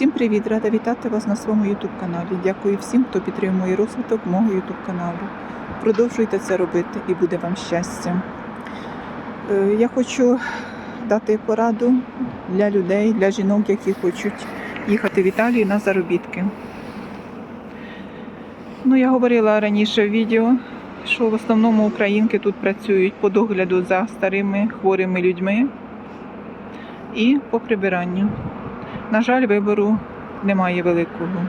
Всім привіт! Рада вітати вас на своєму YouTube каналі. Дякую всім, хто підтримує розвиток мого YouTube каналу. Продовжуйте це робити і буде вам щастя. Е, Я хочу дати пораду для людей, для жінок, які хочуть їхати в Італію на заробітки. Ну, я говорила раніше в відео, що в основному українки тут працюють по догляду за старими хворими людьми і по прибиранню. На жаль, вибору немає великого.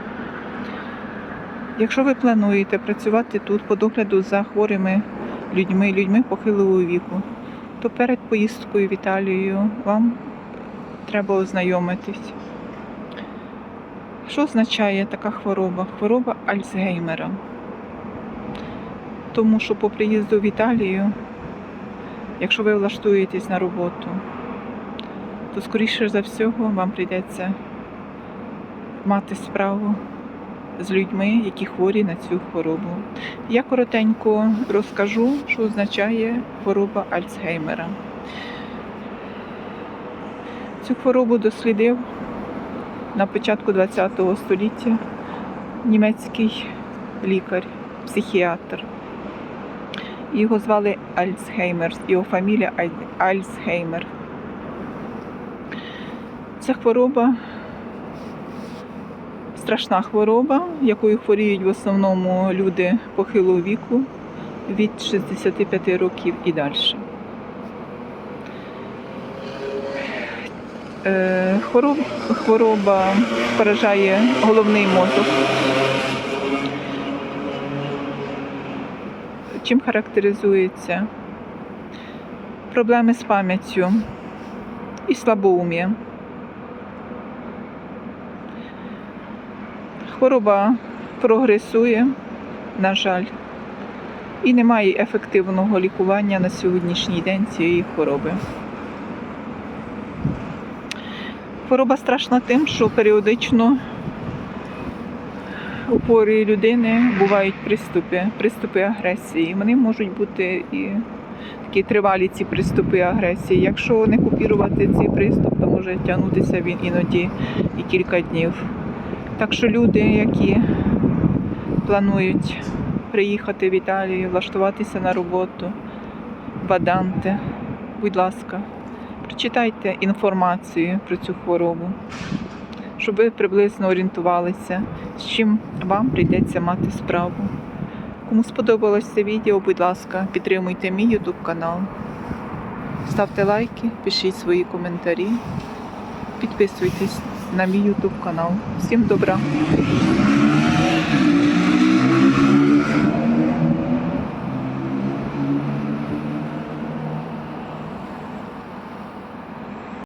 Якщо ви плануєте працювати тут по догляду за хворими людьми, людьми похилого віку, то перед поїздкою в Італію вам треба ознайомитись. Що означає така хвороба? Хвороба Альцгеймера. Тому що по приїзду в Італію, якщо ви влаштуєтесь на роботу, то скоріше за всього вам прийдеться мати справу з людьми, які хворі на цю хворобу. Я коротенько розкажу, що означає хвороба Альцгеймера. Цю хворобу дослідив на початку ХХ століття німецький лікар, психіатр. Його звали Альцгеймер, його фамілія Альцгеймер. Це хвороба, страшна хвороба, якою хворіють в основному люди похилого віку від 65 років і далі. Е, хвороба поражає головний мозок. Чим характеризується? Проблеми з пам'яттю і слабоум'я. Хвороба прогресує, на жаль, і немає ефективного лікування на сьогоднішній день цієї хвороби. Хвороба страшна тим, що періодично у хворої людини бувають приступи, приступи агресії. Вони можуть бути і такі тривалі ці приступи агресії. Якщо не купірувати цей приступ, то може тягнутися він іноді і кілька днів. Так що люди, які планують приїхати в Італію, влаштуватися на роботу, баданти, будь ласка, прочитайте інформацію про цю хворобу, щоб ви приблизно орієнтувалися, з чим вам прийдеться мати справу. Кому сподобалось це відео, будь ласка, підтримуйте мій YouTube канал, ставте лайки, пишіть свої коментарі, підписуйтесь на мій YouTube канал. Всім добра!